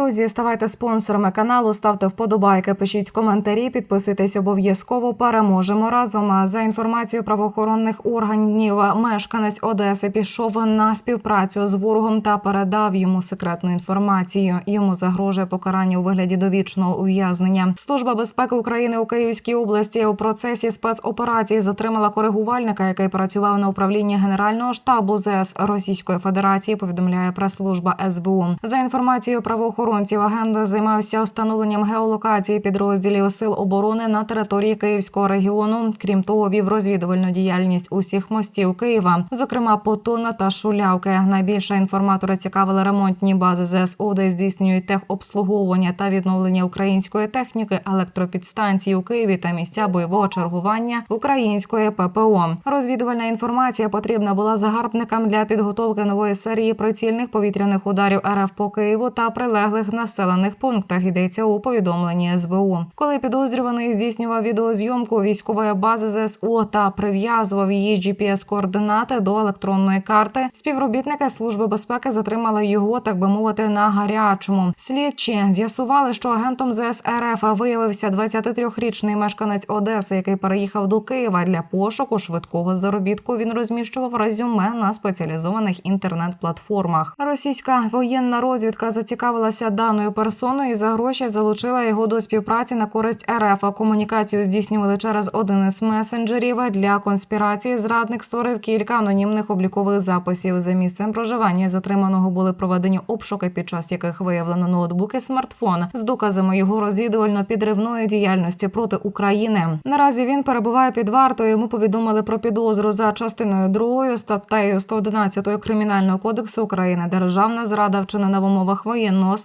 Друзі, ставайте спонсорами каналу, ставте вподобайки, пишіть коментарі, підписуйтесь обов'язково. Переможемо разом. За інформацією правоохоронних органів, мешканець Одеси пішов на співпрацю з ворогом та передав йому секретну інформацію. Йому загрожує покарання у вигляді довічного ув'язнення. Служба безпеки України у Київській області у процесі спецоперації затримала коригувальника, який працював на управлінні Генерального штабу ЗС Російської Федерації. Повідомляє прес-служба СБУ. За інформацією правоохоронців, агент займався встановленням геолокації підрозділів сил оборони на території Київського регіону. Крім того, вів розвідувальну діяльність усіх мостів Києва, зокрема Потона та Шулявки. Найбільше інформатори цікавили ремонтні бази ЗСУ, де здійснюють техобслуговування та відновлення української техніки, електропідстанції у Києві та місця бойового чергування української ППО. Розвідувальна інформація потрібна була загарбникам для підготовки нової серії прицільних повітряних ударів РФ по Києву та прилеглих населених пунктах. Йдеться у повідомленні СБУ. Коли підозрюваний здійснював відеозйомку військової бази ЗСУ та прив'язував її gps координати до електронної карти, співробітники служби безпеки затримали його, так би мовити, на гарячому. Слідчі з'ясували, що агентом ЗС РФ виявився 23-річний мешканець Одеси, який переїхав до Києва для пошуку швидкого заробітку. Він розміщував резюме на спеціалізованих інтернет-платформах. Російська воєнна розвідка зацікавилася даною персоною і за гроші залучила його до співпраці на користь РФ. А Комунікацію здійснювали через один із месенджерів. Для конспірації зрадник створив кілька анонімних облікових записів. За місцем проживання затриманого були проведені обшуки, під час яких виявлено ноутбуки, смартфон з доказами його розвідувально-підривної діяльності проти України. Наразі він перебуває під вартою. Йому повідомили про підозру за частиною 2 статтею 111 кримінального кодексу України. Державна зрада вчинена в умовах воєнного.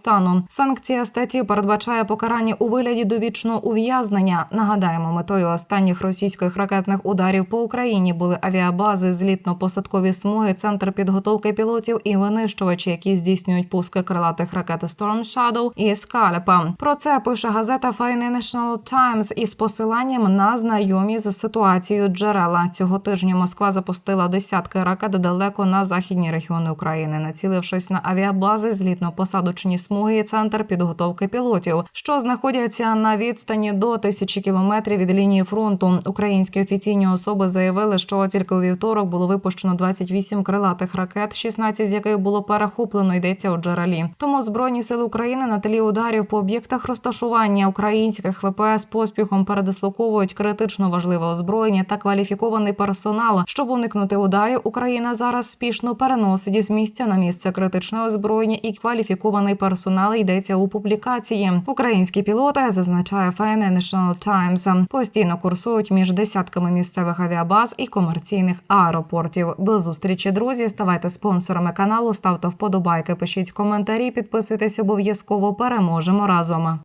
Санкція статті передбачає покарання у вигляді довічного ув'язнення. Нагадаємо, метою останніх російських ракетних ударів по Україні були авіабази, злітно-посадкові смуги, центр підготовки пілотів і винищувачі, які здійснюють пуски крилатих ракет Storm Shadow і Скальпа. Про це пише газета Financial Times із посиланням на знайомі з ситуацією джерела. Цього тижня Москва запустила десятки ракет далеко на західні регіони України, націлившись на авіабази, злітно-посадочні смуги і центр підготовки пілотів, що знаходяться на відстані до тисячі кілометрів від лінії фронту. Українські офіційні особи заявили, що тільки у вівторок було випущено 28 крилатих ракет, 16 з яких було перехоплено. Йдеться у джерелі. Тому збройні сили України на тлі ударів по об'єктах розташування українських ВПС поспіхом передислоковують критично важливе озброєння та кваліфікований персонал. Щоб уникнути ударів, Україна зараз спішно переносить із місця на місце критичне озброєння і кваліфікований персонал. Йдеться у публікації. Українські пілоти зазначає Financial Times, постійно курсують між десятками місцевих авіабаз і комерційних аеропортів. До зустрічі, друзі. Ставайте спонсорами каналу, ставте вподобайки, пишіть коментарі, підписуйтесь обов'язково. Переможемо разом.